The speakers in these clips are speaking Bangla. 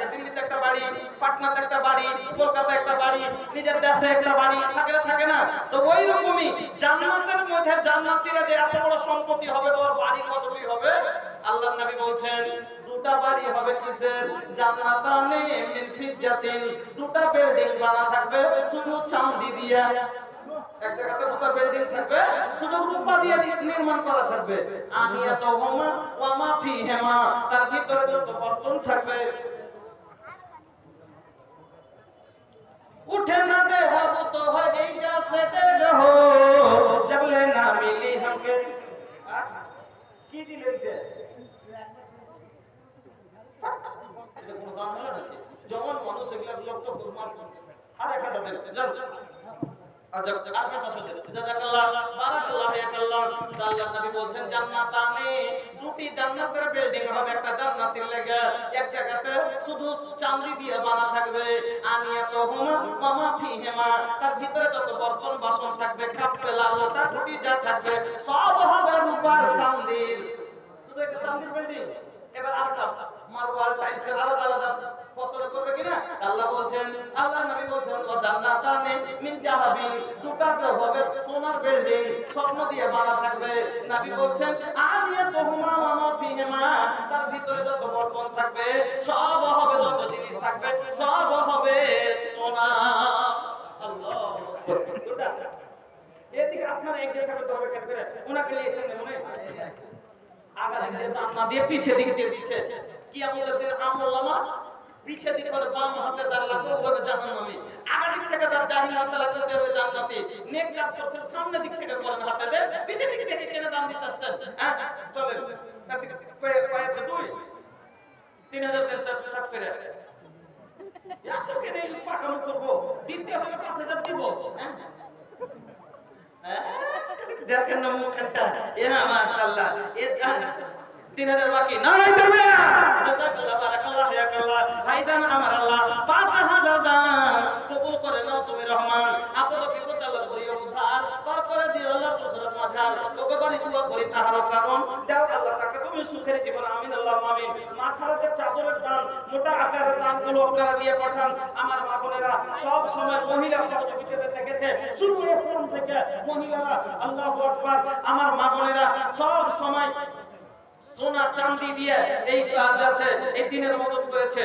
থাকে, দিল্লিতে একটা বাড়ি, পাটনাতে একটা বাড়ি কলকাতা একটা বাড়ি, নিজের দেশে একটা বাড়ি, থাকে না থাকে না। তো ওই রকমই জান্নাতের মধ্যে জান্নাতীরা যে এত বড় সম্পত্তি হবে তোমার বাড়ি কতটি হবে? আল্লাহ নবী বলছেন, দুটা বাড়ি হবে কিসের? জান্নাতানে মিন দুটা বিল্ডিং বানা থাকবে শুধু চাঁদি থাকবে, শুধু রূপা দিয়ে নির্মাণ করা তার ভিতরে বর্তন থাকবে দুটি তার ভিতরে যত বর্তন বাসন থাকবে কাপ পেলা লোটা টুটি যা থাকবে সব হবে রূপার চাঁদির শুধু একটা চাঁদির বিল্ডিং এবার আরেকটা মার্বেল টাইলসের আলাদা আলাদা ফসল করবে কিনা আল্লাহ বলছেন আল্লাহ মিন জাহাবিন দুটাতে হবে সোনার বিল্ডিং, স্বপ্ন দিয়ে বানা থাকবে। নবী বলছেন, আদিয়া তুহুমা ওয়া মা ফিহিমা। তার ভিতরে যত বর্তন থাকবে, সব হবে, যত জিনিস থাকবে, সব হবে সোনা আল্লাহ এদিকে আপনারা এক জায়গা করতে কেন করে। ওনাকে নিয়ে এসে মনে আগার দিকে দিয়ে পিছে দিকে দিয়ে দিচ্ছে কি আমাদের দিন আমলামা পিছে দিকে বলে, বাম হাতে যার লাগবে জাহান্নামী। আগার দিক থেকে জাহিল হাতে লাগবে, সে হবে জান্নাতি। নেক কাজ সামনে দিক থেকে হাতে দে পিছে দিক থেকে কেন দিতেছেন। হ্যাঁ চলেন। এদিকে কয়ে কয়েছে দুই। তিন হাজার চার করে। এত কেন এই পাকামো করব। দিতে হবে, পাঁচ হাজার দিব। হ্যাঁ? দেখেন না মুখটা এ না এ তিন হাজার বাকি। না। করবে ইয়াকাল্লাহ করি তাহার কারণ। দাও আল্লাহ তাকে তুমি সুখের জীবন, আমিন, আল্লাহ আমিন। মাথার যে চাদরের দান, মোটা আকারের দানগুলো আপনারা দিয়ে পাঠান। আমার মা বোনেরা, সব সময় মহিলা সহযোগিতাতে থেকেছে শুরু ইসলাম থেকে মহিলারা, আল্লাহু আকবার। আমার মা বোনেরা, সব সময় সোনা চাঁদি দিয়ে এই কাজ আছে, এই দিনের মদত করেছে।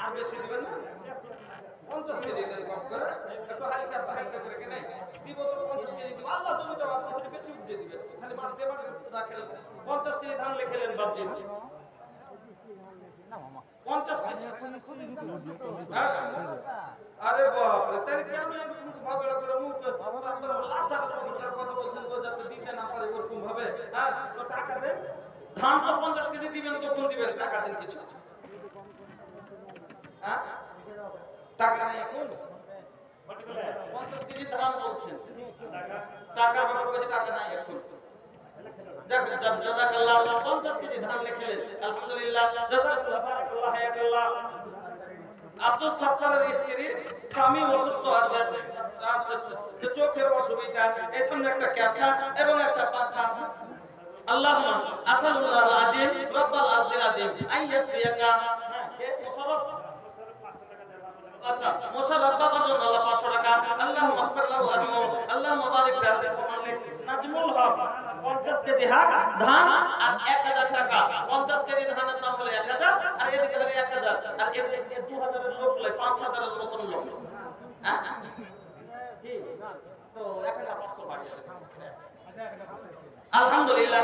আর বেশি দিবেন না? পঞ্চাশ কেজি দেন কম করে একটু হালকা হালকা করে কেন দিব তো পঞ্চাশ কেজি দিব। আল্লাহ তুমি তো আপনাদের বেশি উঠে দিবেন খালি মার দেবার রাখেন পঞ্চাশ কেজি ধান লিখেলেন বাবজি পঞ্চাশ কেজি। হ্যাঁ? আরে বাপরে তাহলে কেন আমি ভাবে করে মুখ কথা বলছেন তো যাতে দিতে না পারে ওরকম ভাবে। হ্যাঁ? তো টাকা দেন। ধান তো পঞ্চাশ কেজি দিবেন তখন দিবেন। টাকা দেন কিছু। হ্যাঁ? টাকা নাই এখন। পঞ্চাশ কেজি ধান বলছেন। টাকা ব্যাপার কাছে টাকা নাই চোখের অসুবিধা এই একটা ক্যাথা এবং একটা পাখা। আল্লাহুম্মা আসালুল্লাহ আল-আযীম রাব্বাল আরশিল আযীম আন ইয়াসফিয়াকা হ্যাঁ কে মুশাররফ আচ্ছা মুশাররফ বাবার জন্য আল্লাহ 500 টাকা আল্লাহুম্মা আগফির লাহু আজমু আল্লাহুম্মা বারিক লাহু মালিক নাজমুল হক 50 কেজি হাক, ধান, আর 1000 টাকা 50 কেজি ধানের দাম হলো 1000 আর এদিকে হলো 1000 আর এর 2000 এর লোক লয় 5000 এর মতন লোক। হ্যাঁ? কি? তো এখন 500 বাড়ি আলহামদুলিল্লাহ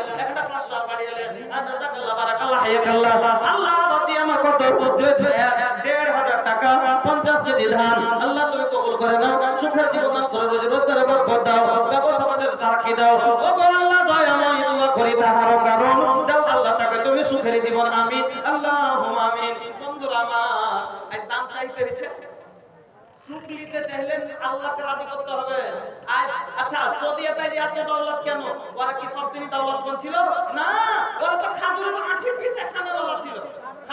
আল্লাহ আমার কত টাকা, পঞ্চাশ কেজি ধান। আল্লাহ তুমি কবুল করে নাও, সুখের জীবন করে রোজি রোজগারে বরকত দাও ব্যবসা বাণিজ্যে তারাকি দাও। ও আল্লাহ দোয়া করি তাহার কারণ। দাও আল্লাহ তাকে, তুমি সুখের জীবন, আমিন। আল্লাহুম্মা আমিন। বন্ধুরা আমার, আজ দান চাইতে সুখ নিতে চাইলেন আল্লাহকে রাজি করতে হবে। আর আচ্ছা এত দৌলত কেন? ওরা কি সব দিনই দৌলতমন্দ ছিল? না, ওরা তো খাজুরের আঠি ছিল।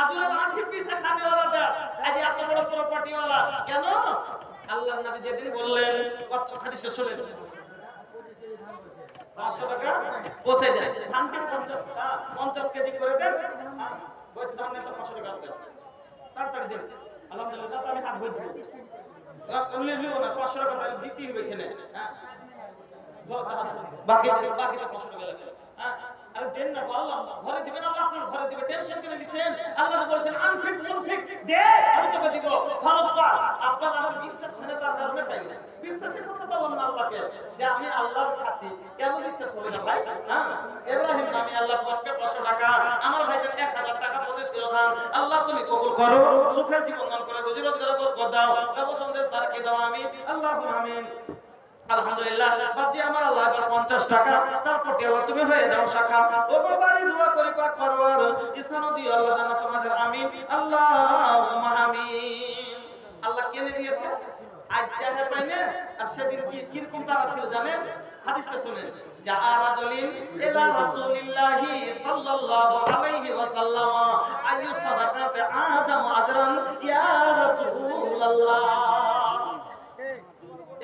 খাজুরের আঠি পিছে খানেওয়ালা আজ এত বড় প্রপার্টিওয়ালা কেন? আল্লাহর নবী যেদিন বললেন, কত হাদিসে শুনেন পাঁচশো টাকা পঞ্চাশ পঞ্চাশ কেজি করে দেন। বয়স ধান পাঁচশো টাকা তাড়াতাড়ি দেন। আলহামদুলিল্লাহ পাঁচশো টাকা তাহলে হবে এখানে। হ্যাঁ? বাকি পাঁচশো টাকা আরে দেন আল্লাহ ঘরে দিবেন, আল্লাহ আপনার ঘরে দিবে টেনশন করে দিচ্ছেন আল্লাহ বলেছেন আনফিক মুনফিক দে, আমি তোকে দিব। খরচ কর আপনার আমার বিশ্বাস করে তার কারণে পাই না। বিশ্বাসই করতে পারলাম না আল্লাহকে, যে আমি আল্লাহর কাছে কেন বিশ্বাস হবে না ভাই? হ্যাঁ? ইব্রাহিম নামে আল্লাহ পক্ষে পাঁচশো টাকা। আমার ভাইদের এক হাজার টাকা প্রদেশ করে দান আল্লাহ তুমি কবুল করো। সুখের জীবন দান করে। রোজি রোজগার বরকত দাও। ব্যবসাদের তারকে দাও। আমি আল্লাহ আমিন। আলহামদুলিল্লাহ। বাপজি আমার আল্লাহ এবার 50 টাকা। কি আল্লাহ তুমি হয়ে যাও শাখা। ও বাবারি দোয়া করি পাক পরওয়ার স্থান দিও আল্লাহ জানা তোমাদের, আমিন। আল্লাহুম্মা আমিন। আল্লাহ কেনে দিয়েছে? আজ জায়গা পাই না? আর সেদিন কি, কীরকম তারা ছিল জানেন? হাদিসটা শুনেন। জাআরা দলিন ইলা রাসূলিল্লাহি সাল্লাল্লাহু আলাইহি ওয়াসাল্লাম। আইয়ু সাদাকাতে আদম আজরান ইয়া রাসূলুল্লাহ।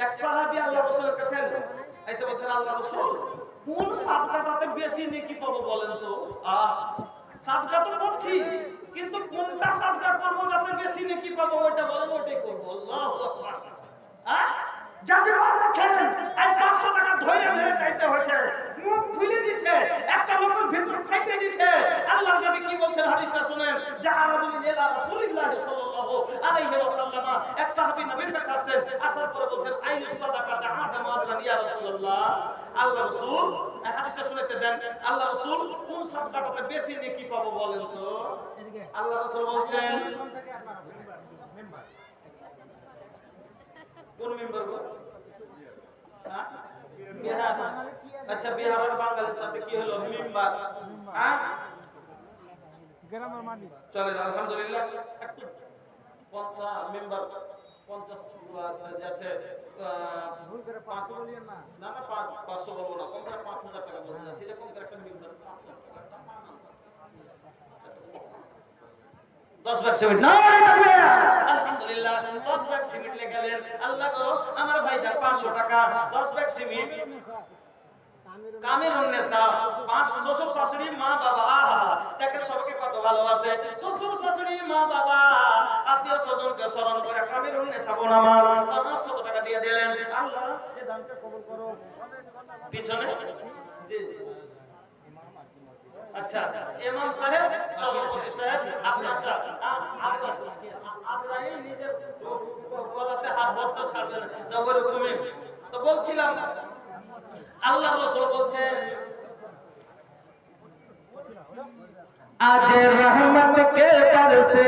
এক সাহাবী আল্লাহ রাসূলের কাছে এসে বলছেন আল্লাহ রাসূল কোন সাদকাটাতে বেশি নেকি পাবো বলেন তো? আহ সাদকা তো করছি, কিন্তু কোনটা সাদকা করব যাতে বেশি নেকি পাবো ওইটা বলেন, ওইটাই করব। আল্লাহু আহ যাদের এই পাঁচশো ধরে চাইতে হয়েছে, মুখ ফুলে দিচ্ছে, একটা লোকের ভিতর খাইতে দিচ্ছে। আল্লাহ নবী কি বলছেন হাদিসটা শুনেন? রাজুল ইলা রাসূলুল্লাহ সাল্লাল্লাহু আলাইহি ওয়াসাল্লাম এক সাহাবী নবীর কাছে আসছেন আসার পরে বলছেন আইয়ু সাদাকাতা আদম আদরান ইয়া রাসূলুল্লাহ। আল্লাহ রাসূল হাদিসটা শুনতে দেন আল্লাহ রাসূল কোন সাদকাটাতে বেশি নেকি পাবো বলেন তো? আল্লাহ রাসূল বলছেন কোন মেম্বার গো? হ্যাঁ? বিহার। আচ্ছা বিহারের বাঙালি তাতে কি হলো? মেম্বার। হ্যাঁ? গ্রামের মালিক। চলে আলহামদুলিল্লাহ। মেম্বার পঞ্চাশ যাচ্ছে। ভুল করে পাঁচশো বলিয়েন না। না না পাঁচশো বলব না কম করে পাঁচ হাজার টাকা বলতে যাচ্ছি এরকম করে একটা মেম্বার দশ লাখ সিমেন্ট। না আলহামদুলিল্লাহ দশ লাখ সিমেন্ট লেগে গেলেন আল্লাহ গো আমার ভাই যার পাঁচশো টাকা দশ লাখ সিমেন্ট। কামের উন্নেসা পাঁচ শ্বশুর শাশুড়ি মা বাবা। আহা দেখেন সবাইকে কত ভালোবাসে। শ্বশুর শাশুড়ি মা বাবা। আত্মীয় স্বজনকে স্মরণ করে টাকা দিয়ে দিলেন। আল্লাহ, এ কবুল করো। পিছনে? আচ্ছা, তো বলছিলাম বলছেন আজ রহমত কে পারসে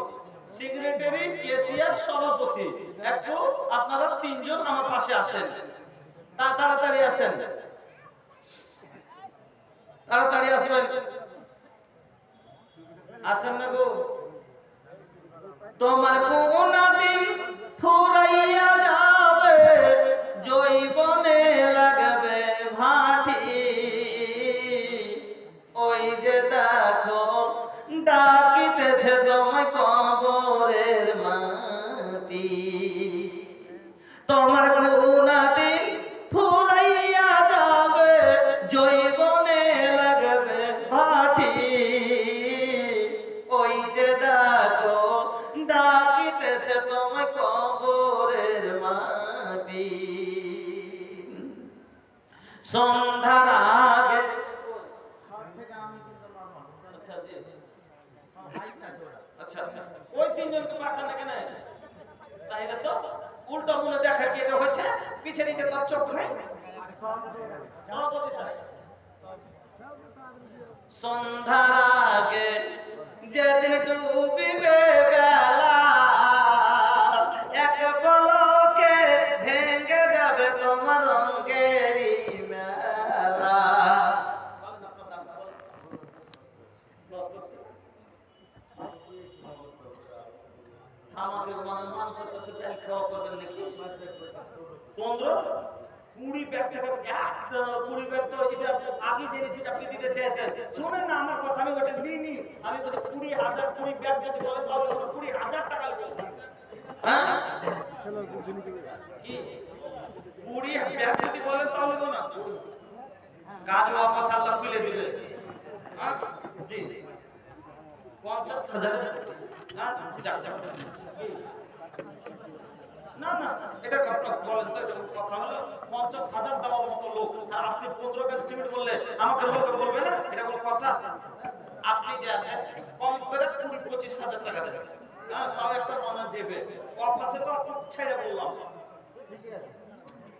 সভাপতি। একটু আপনারা তিনজন আমার পাশে আসেন। তাড়াতাড়ি আসেন। তাড়াতাড়ি আসবেন। আসেন না গো। তোমার আচ্ছা আচ্ছা। ওই তিনজনকে পাঠান না কেন তো? উল্টো মনে দেখা কি এটা হচ্ছে পিছে তার চোখ নেই? আগে যেদিন ডুবিবে বেলা জেনেছি আপনি দিতে চেয়েছেন। শোনেন না আমার কথা, আমি ওটা দিইনি আমি বলছি, কুড়ি হাজার কুড়ি ব্যাগ যদি বলেন, তাহলে ওটা কুড়ি হাজার টাকা হ্যাঁ? কুড়ি ব্যাগ যদি বলেন, তাহলে না। কাজ ওয়াপস আল্লাহ খুলে দিবে। হ্যাঁ? জি। পঞ্চাশ হাজার। হ্যাঁ? যাক যাক? না না এটা আপনার বলেন তো কথা হলো? পঞ্চাশ হাজার দেওয়ার মতো লোক আর আপনি পনেরো ব্যাগ সিমেন্ট বললে আমাকে লোকে বলবে না? এটা কোনো কথা? আপনি যে আছেন, কম করে কুড়ি পঁচিশ হাজার টাকা দেবেন। হ্যাঁ তাও একটা মানা যেবে অফ আছে তো আপনি ছেড়ে বললাম।